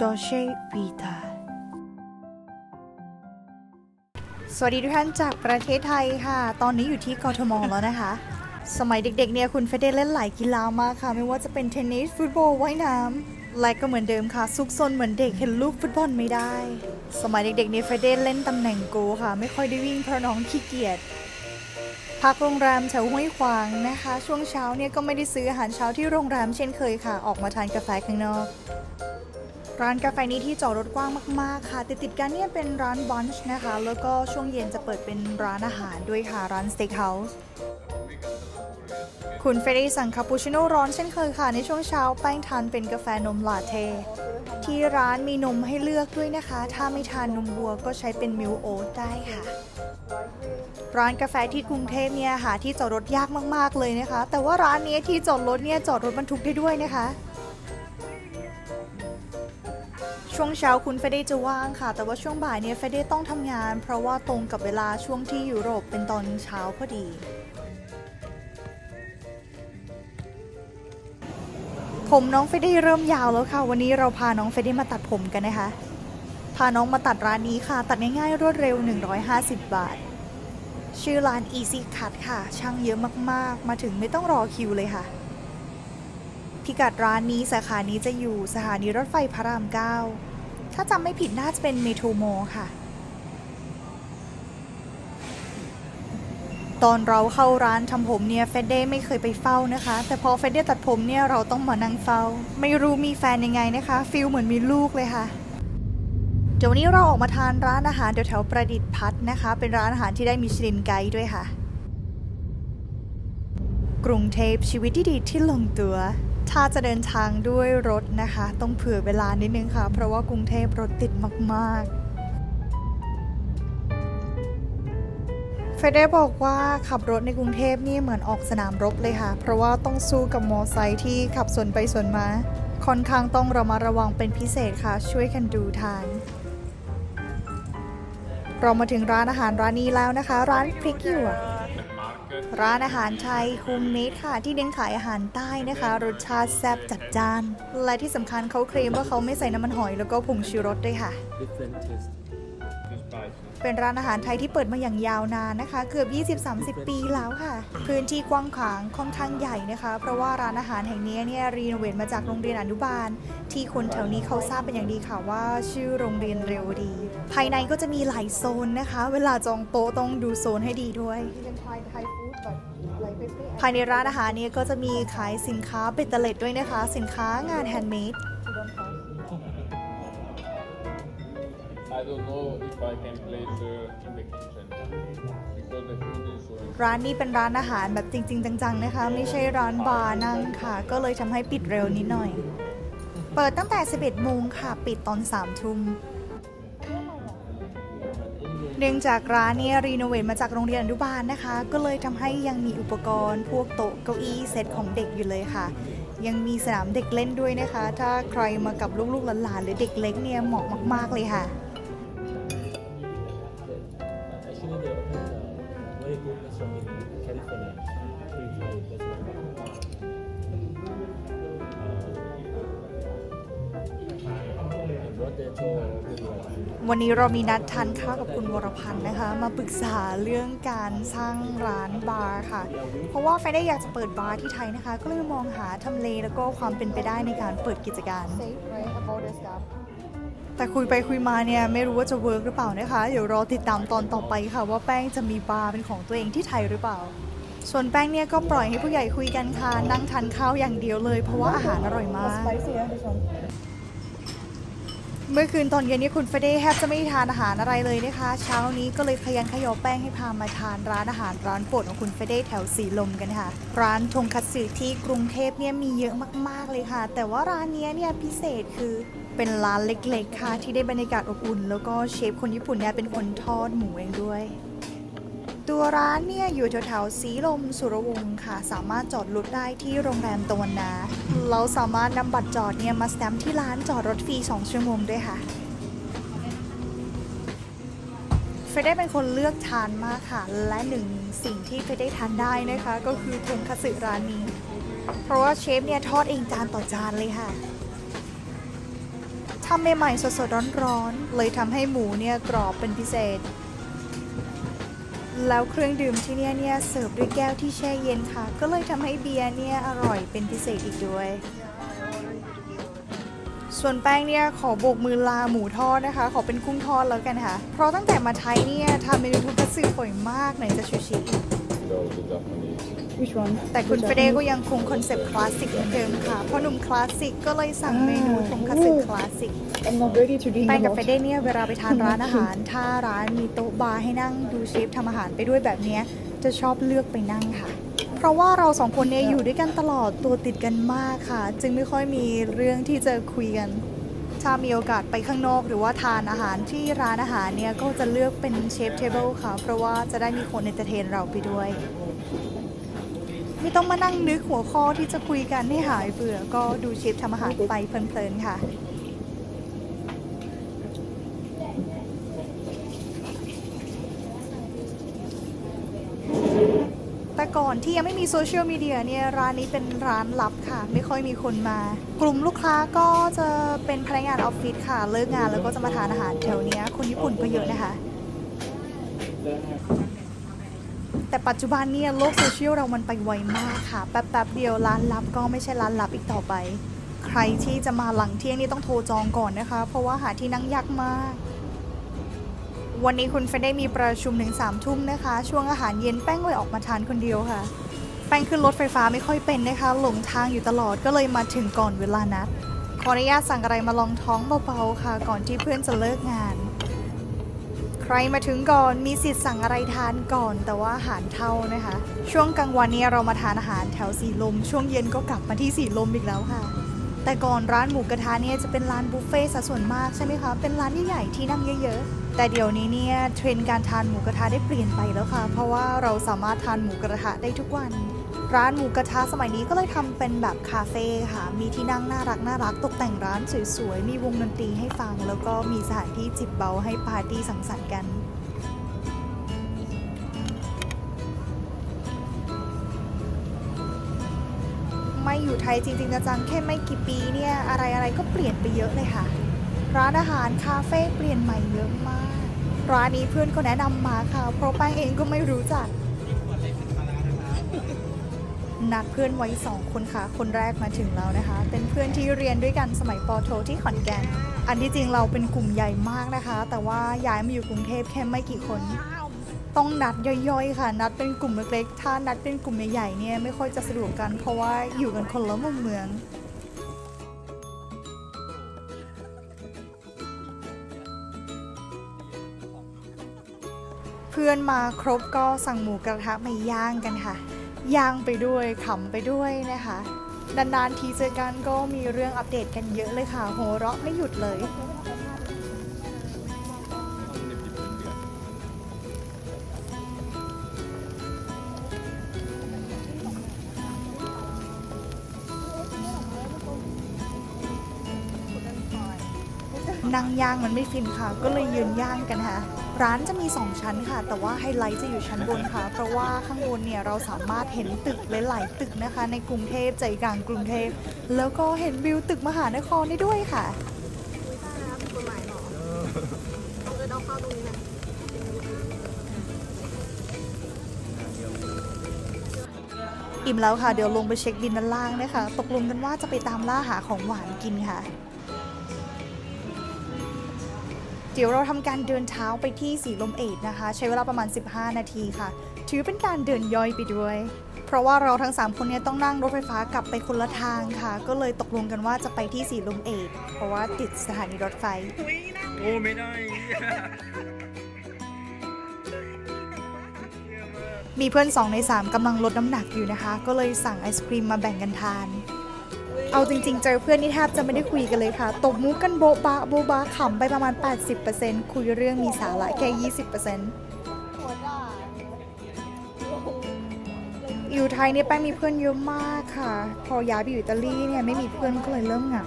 จอเชวีตา สวัสดีทุกท่านจากประเทศไทยค่ะ ตอนนี้อยู่ที่กทมแล้วนะคะ สมัยเด็กๆเนี่ยคุณเฟเดเล่นหลายกีฬามากค่ะ ไม่ว่าจะเป็นเทนนิส ฟุตบอลว่ายน้ำและก็เหมือนเดิมค่ะ ซุกซนเหมือนเด็กเห็นลูกฟุตบอลไม่ได้ สมัยเด็กๆเนี่ยเฟเดเล่นตำแหน่งโกค่ะ ไม่ค่อยได้วิ่งเพราะน้องขี้เกียจพักโรงแรมแถวห้วยขวางนะคะ ช่วงเช้าเนี่ยก็ไม่ได้ซื้ออาหารเช้าที่โรงแรมเช่นเคยค่ะ ออกมาทานกาแฟข้างนอก ร้านกาแฟนี้ที่จอดรถกว้างมาก ๆ ค่ะ ติดติดๆกันเนี่ยเป็นร้านบันช์นะคะ แล้วก็ช่วงเย็นจะเปิดเป็นร้านอาหารด้วยค่ะ ร้านสเต็กเฮาส์คุณเฟรดี้สั่งคาปูชิโน่ร้อนเช่นเคยค่ะ ในช่วงเช้าแป้งทานเป็นกาแฟนมลาเท ที่ร้านมีนมให้เลือกด้วยนะคะ ถ้าไม่ทานนมวัวก็ใช้เป็นมิลโอ๊ตได้ค่ะ ร้านกาแฟที่กรุงเทพเนี่ยหาที่จอดรถยากมาก ๆ เลยนะคะ แต่ว่าร้านนี้ที่จอดรถเนี่ยจอดรถบรรทุกได้ด้วยนะคะ ช่วงเช้าคุณเฟเดจะว่างค่ะ แต่ว่าช่วงบ่ายเนี่ยเฟเดต้องทำงาน เพราะว่าตรงกับเวลาช่วงที่ยุโรปเป็นตอนเช้าพอดี ผมน้องเฟเดเริ่มยาวแล้วค่ะ วันนี้เราพาน้องเฟเดมาตัดผมกันนะคะ พาน้องมาตัดร้านนี้ค่ะ ตัดง่ายๆรวดเร็ว 150 บาท ชื่อร้าน Easy Cut ค่ะ ช่างเยอะมากๆ มาถึงไม่ต้องรอคิวเลยค่ะพิกัดร้านนี้สาขานี้จะอยู่สถานีรถไฟพระราม 9 ถ้าจำไม่ผิดน่าจะเป็นเมโทรโมค่ะ ตอนเราเข้าร้านทำผมเนี่ยเฟดเด้ไม่เคยไปเฝ้านะคะ แต่พอเฟดเด้ตัดผมเนี่ยเราต้องมานั่งเฝ้า ไม่รู้มีแฟนยังไงนะคะฟิลเหมือนมีลูกเลยค่ะเดี๋ยววันนี้เราออกมาทานร้านอาหารแถวๆประดิษฐ์พัฒน์นะคะ เป็นร้านอาหารที่ได้มิชลินไกด์ด้วยค่ะ กรุงเทพชีวิตที่ดีที่ลงตัว ถ้าจะเดินทางด้วยรถนะคะ ต้องเผื่อเวลานิดนึงค่ะ เพราะว่ากรุงเทพรถติดมากๆ เฟเดบอกว่าขับรถในกรุงเทพนี่เหมือนออกสนามรบเลยค่ะ เพราะว่าต้องสู้กับมอไซค์ที่ขับสวนไปสวนมา ค่อนข้างต้องระมัดระวังเป็นพิเศษค่ะ ช่วยกันดูทางเรามาถึงร้านอาหารร้านนี้แล้วนะคะ ร้านพริกหยวก ร้านอาหารไทยโฮมเมดค่ะ ที่เน้นขายอาหารใต้นะคะ รสชาติแซ่บจัดจ้าน และที่สำคัญเขาเคลมว่าเขาไม่ใส่น้ำมันหอยแล้วก็ผงชูรสด้วยค่ะ เป็นร้านอาหารไทยที่เปิดมาอย่างยาวนานนะคะ เกือบ 20-30 ปีแล้วค่ะ พื้นที่กว้างขวางค่อนข้างใหญ่นะคะ เพราะว่าร้านอาหารแห่งนี้เนี่ยรีโนเวทมาจากโรงเรียนอนุบาล ที่คนแถวนี้เขาทราบเป็นอย่างดีค่ะว่าชื่อโรงเรียนเรวดี ภายในก็จะมีหลายโซนนะคะ เวลาจองโต๊ะต้องดูโซนให้ดีด้วย ภายในร้านอาหารเนี่ยก็จะมีขายสินค้าเบตเตอร์เลดด้วยนะคะ สินค้างานแฮนด์เมด I don't know if I can place uh, in the kitchen because the food is so ร้านนี้เป็นร้านอาหารแบบจริง ๆ จัง ๆ นะคะ ไม่ใช่ร้านบาร์นั่งค่ะ ก็เลยทำให้ปิดเร็วนิดหน่อย เปิดตั้งแต่ 11โมงค่ะ ปิดตอน 3 ทุ่ม เนื่องจากร้านเนี้รีโนเวทมาจากโรงเรียนอนุบาลนะคะ ก็เลยทำให้ยังมีอุปกรณ์ พวกโต๊ะเก้าอี้เซตของเด็กอยู่เลยค่ะ ยังมีสนามเด็กเล่นด้วยนะคะ ถ้าใครมากับลูกๆหลานๆหรือเด็กเล็กเนี่ยเหมาะมาก ๆเลยค่ะ วันนี้เรามีนัดทานข้าวกับคุณวรพันธ์นะคะ มาปรึกษาเรื่องการสร้างร้านบาร์ค่ะ เพราะว่าแฟนได้อยากจะเปิดบาร์ที่ไทยนะคะ ก็เลยมองหาทำเลแล้วก็ความเป็นไปได้ในการเปิดกิจการ แต่คุยไปคุยมาเนี่ย ไม่รู้ว่าจะเวิร์กหรือเปล่านะคะ เดี๋ยวรอติดตามตอนต่อไปค่ะ ว่าแป้งจะมีบาร์เป็นของตัวเองที่ไทยหรือเปล่า ส่วนแป้งเนี่ยก็ปล่อยให้ผู้ใหญ่คุยกันค่ะนั่งทานข้าวอย่างเดียวเลย เพราะว่าอาหารอร่อยมาก เมื่อคืนตอนเย็นนี้คุณเฟเดแทบจะไม่ทานอาหารอะไรเลยนะคะ เช้านี้ก็เลยขยันขยอแป้งให้พามาทานร้านอาหารร้านโปรดของคุณเฟเดแถวสีลมกันค่ะ ร้านทงคัตสึที่กรุงเทพเนี่ยมีเยอะมากๆเลยค่ะ แต่ว่าร้านเนี้ยเนี่ยพิเศษคือเป็นร้านเล็กๆค่ะที่ได้บรรยากาศอบอุ่น แล้วก็เชฟคนญี่ปุ่นเนี่ยเป็นคนทอดหมูเองด้วย ตัวร้านเนี่ยอยู่แถวๆสีลมสุรวงศ์ค่ะ สามารถจอดรถได้ที่โรงแรมตะวันนาเราสามารถนำบัตรจอดเนี่ยมาสแตมป์ที่ร้านจอดรถฟรี 2 ชั่วโมงด้วยค่ะเฟรได้เป็นคนเลือกทานมากค่ะ และหนึ่งสิ่งที่เฟรได้ทานได้นะคะ ก็คือทงคัตสึร้านนี้ เพราะว่าเชฟเนี่ยทอดเองจานต่อจานเลยค่ะทำใหม่ๆสดๆร้อนๆเลยทำให้หมูเนี่ยกรอบเป็นพิเศษ แล้วเครื่องดื่มที่เนี่ยเนี่ยเสิร์ฟด้วยแก้วที่แช่เย็นค่ะ ก็เลยทำให้เบียร์เนี่ยอร่อยเป็นพิเศษอีกด้วย ส่วนแป้งเนี่ยขอโบกมือลาหมูทอดนะคะ ขอเป็นกุ้งทอดแล้วกันค่ะ เพราะตั้งแต่มาไทยเนี่ยทำเมนูทุกกระสือ่อยมากไหนจะชูชิ No, the Japanese. Which one? แต่คุณเฟเดก็ยังคงคอนเซปต์คลาสสิกเหมือนเดิมค่ะเพราะหนุ่มคลาสสิกก็เลยสั่งเมนูทงคัตสึคลาสสิก I'm not ready to drink แป้งกับ hot. เฟเดเนี่ยเวลาไปทานร้านอาหาร ถ้าร้านมีโต๊ะบาร์ให้นั่งดูเชฟทำอาหารไปด้วยแบบเนี้ยจะชอบเลือกไปนั่งค่ะ เพราะว่าเราสองคนเนี่ยอยู่ด้วยกันตลอดตัวติดกันมากค่ะ จึงไม่ค่อยมีเรื่องที่จะคุยกันถ้ามีโอกาสไปข้างนอกหรือว่าทานอาหารที่ร้านอาหารเนี่ย ก็จะเลือกเป็นเชฟเทเบิลค่ะ เพราะว่าจะได้มีคนเอนเตอร์เทนเราไปด้วย ไม่ต้องมานั่งนึกหัวข้อที่จะคุยกันให้หายเบื่อก็ดูเชฟทำอาหารไปเพลินๆค่ะแต่ก่อนที่ยังไม่มีโซเชียลมีเดียเนี่ยร้านนี้เป็นร้านลับค่ะ ไม่ค่อยมีคนมา กลุ่มลูกค้าก็จะเป็นพนักงานออฟฟิศค่ะ เลิกงานแล้วก็จะมาทานอาหารแถวนี้คนญี่ปุ่นก็เยอะนะคะ แต่ปัจจุบันเนี่ยโลกโซเชียลเรามันไปไวมากค่ะ แป๊บๆเดียวร้านลับก็ไม่ใช่ร้านลับอีกต่อไป ใครที่จะมาหลังเที่ยงนี่ต้องโทรจองก่อนนะคะ เพราะว่าหาที่นั่งยากมาก วันนี้คุณเฟนได้มีประชุมถึงสามทุ่มนะคะ ช่วงอาหารเย็นแป้งเลยออกมาทานคนเดียวค่ะ แป้งขึ้นรถไฟฟ้าไม่ค่อยเป็นนะคะ หลงทางอยู่ตลอดก็เลยมาถึงก่อนเวลานัดขออนุญาตสั่งอะไรมาลองท้องเบาๆค่ะ ก่อนที่เพื่อนจะเลิกงาน ใครมาถึงก่อนมีสิทธิ์สั่งอะไรทานก่อน แต่ว่าอาหารเท่านะคะ ช่วงกลางวันเนี้เรามาทานอาหารแถวสีลม ช่วงเย็นก็กลับมาที่สีลมอีกแล้วค่ะ แต่ก่อนร้านหมูกระทะเนี่ยจะเป็นร้านบุฟเฟ่ต์ซะส่วนมากใช่ไหมคะเป็นร้านใหญ่ๆที่นั่งเยอะๆ แต่เดี๋ยวนี้เนี่ยเทรนด์การทานหมูกระทะได้เปลี่ยนไปแล้วค่ะ เพราะว่าเราสามารถทานหมูกระทะได้ทุกวัน ร้านหมูกระทะสมัยนี้ก็เลยทำเป็นแบบคาเฟ่ค่ะ มีที่นั่งน่ารักน่ารักตกแต่งร้านสวยๆ มีวงดนตรีให้ฟัง แล้วก็มีสถานที่จิบเบาให้ปาร์ตี้สังสรรค์กันไม่อยู่ไทยจริงๆจังแค่ไม่กี่ปีเนี่ย อะไรอะไรๆก็เปลี่ยนไปเยอะเลยค่ะ ร้านอาหารคาเฟ่เปลี่ยนใหม่เยอะมาก ร้านนี้เพื่อนก็แนะนำมาค่ะ เพราะแป้งเองก็ไม่รู้จัก นัดเพื่อนไว้สองคนค่ะ คนแรกมาถึงแล้วนะคะ เป็นเพื่อนที่เรียนด้วยกันสมัยปโทที่ขอนแก่น อันที่จริงเราเป็นกลุ่มใหญ่มากนะคะ แต่ว่าย้ายมาอยู่กรุงเทพแค่ไม่กี่คน ต้องนัดย่อยๆ ค่ะ นัดเป็นกลุ่มเล็กๆ ถ้านัดเป็นกลุ่มใหญ่ๆ เนี่ยไม่ค่อยจะสะดวกกัน เพราะว่าอยู่กันคนละมุมเมืองเพื่อนมาครบก็สั่งหมูกระทะมาย่างกันค่ะ ย่างไปด้วยขำไปด้วยนะคะนานๆทีเจอกันก็มีเรื่องอัปเดตกันเยอะเลยค่ะโหเราะไม่หยุดเลยนั่งย่างมันไม่ฟินค่ะ ก็เลยยืนย่างกันค่ะ ร้านจะมี 2 ชั้นค่ะ แต่ว่าไฮไลท์จะอยู่ชั้นบนค่ะ เพราะว่าข้างบนเนี่ยเราสามารถเห็นตึกหลายๆตึกนะคะ ในกรุงเทพใจกลางกรุงเทพ แล้วก็เห็นวิวตึกมหานครได้ด้วยค่ะอิ่มแล้วค่ะ เดี๋ยวลงไปเช็คบินด้านล่างนะคะ ตกลงกันว่าจะไปตามล่าหาของหวานกินค่ะ เดี๋ยวเราทำการเดินเท้าไปที่สีลมเอ็ดนะคะ ใช้เวลาประมาณ 15 นาทีค่ะ ถือเป็นการเดินย่อยไปด้วย เพราะว่าเราทั้ง 3 คนเนี้ต้องนั่งรถไฟฟ้ากลับไปคนละทางค่ะ ก็เลยตกลงกันว่าจะไปที่สีลมเอ็ดเพราะว่าติดสถานีรถไฟ โอ้ไม่ได้มีเพื่อน 2 ใน 3กำลังลดน้ำหนักอยู่นะคะ ก็เลยสั่งไอศครีมมาแบ่งกันทาน เอาจริง ๆ เจอเพื่อนนี่แทบจะไม่ได้คุยกันเลยค่ะ ตบมุกกันโบ๊ะบะโบ๊ะบะขำไปประมาณ 80%คุยเรื่องมีสาระแค่ 20%อยู่ไทยเนี่ยแป้งมีเพื่อนเยอะมากค่ะ พอย้ายไปอยู่อิตาลีเนี่ยไม่มีเพื่อนก็เลยเริ่มเหงา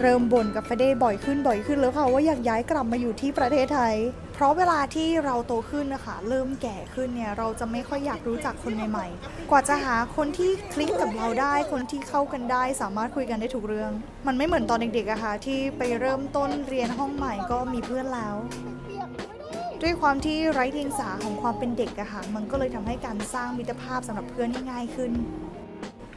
เริ่มบ่นกับเฟเดบ่อยขึ้นบ่อยขึ้นแล้วค่ะว่าอยากย้ายกลับมาอยู่ที่ประเทศไทย เพราะเวลาที่เราโตขึ้นนะคะ เริ่มแก่ขึ้นเนี่ยเราจะไม่ค่อยอยากรู้จักคนใหม่ๆ กว่าจะหาคนที่คลิกกับเราได้ คนที่เข้ากันได้ สามารถคุยกันได้ทุกเรื่อง มันไม่เหมือนตอนเด็กๆอะค่ะที่ไปเริ่มต้นเรียนห้องใหม่ก็มีเพื่อนแล้ว ด้วยความที่ไร้เดียงสาของความเป็นเด็กอะค่ะมันก็เลยทำให้การสร้างมิตรภาพสำหรับเพื่อนง่ายขึ้น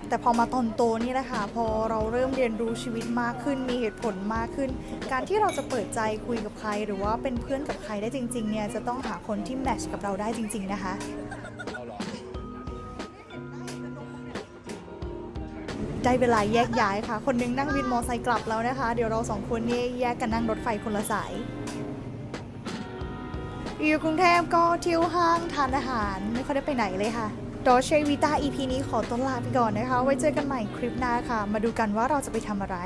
แต่พอมาตอนโตนี่แหละค่ะพอเราเริ่มเรียนรู้ชีวิตมากขึ้น มีเหตุผลมากขึ้น การที่เราจะเปิดใจคุยกับใคร หรือว่าเป็นเพื่อนกับใครได้จริงๆเนี่ยจะต้องหาคนที่แมทช์กับเราได้จริง ๆ นะคะได้เวลาแยกย้ายค่ะ คนนึงนั่งวินมอไซค์กลับแล้วนะคะ เดี๋ยวเราสองคนนี่แยกกันนั่งรถไฟคนละสาย อยู่กรุงเทพก็เที่ยวห้างทานอาหารไม่ค่อยได้ไปไหนเลยค่ะ ดอเชวิต้า EP นี้ขอต้นลาไปก่อนนะคะ ไว้เจอกันใหม่คลิปหน้าค่ะ มาดูกันว่าเราจะไปทำอะไร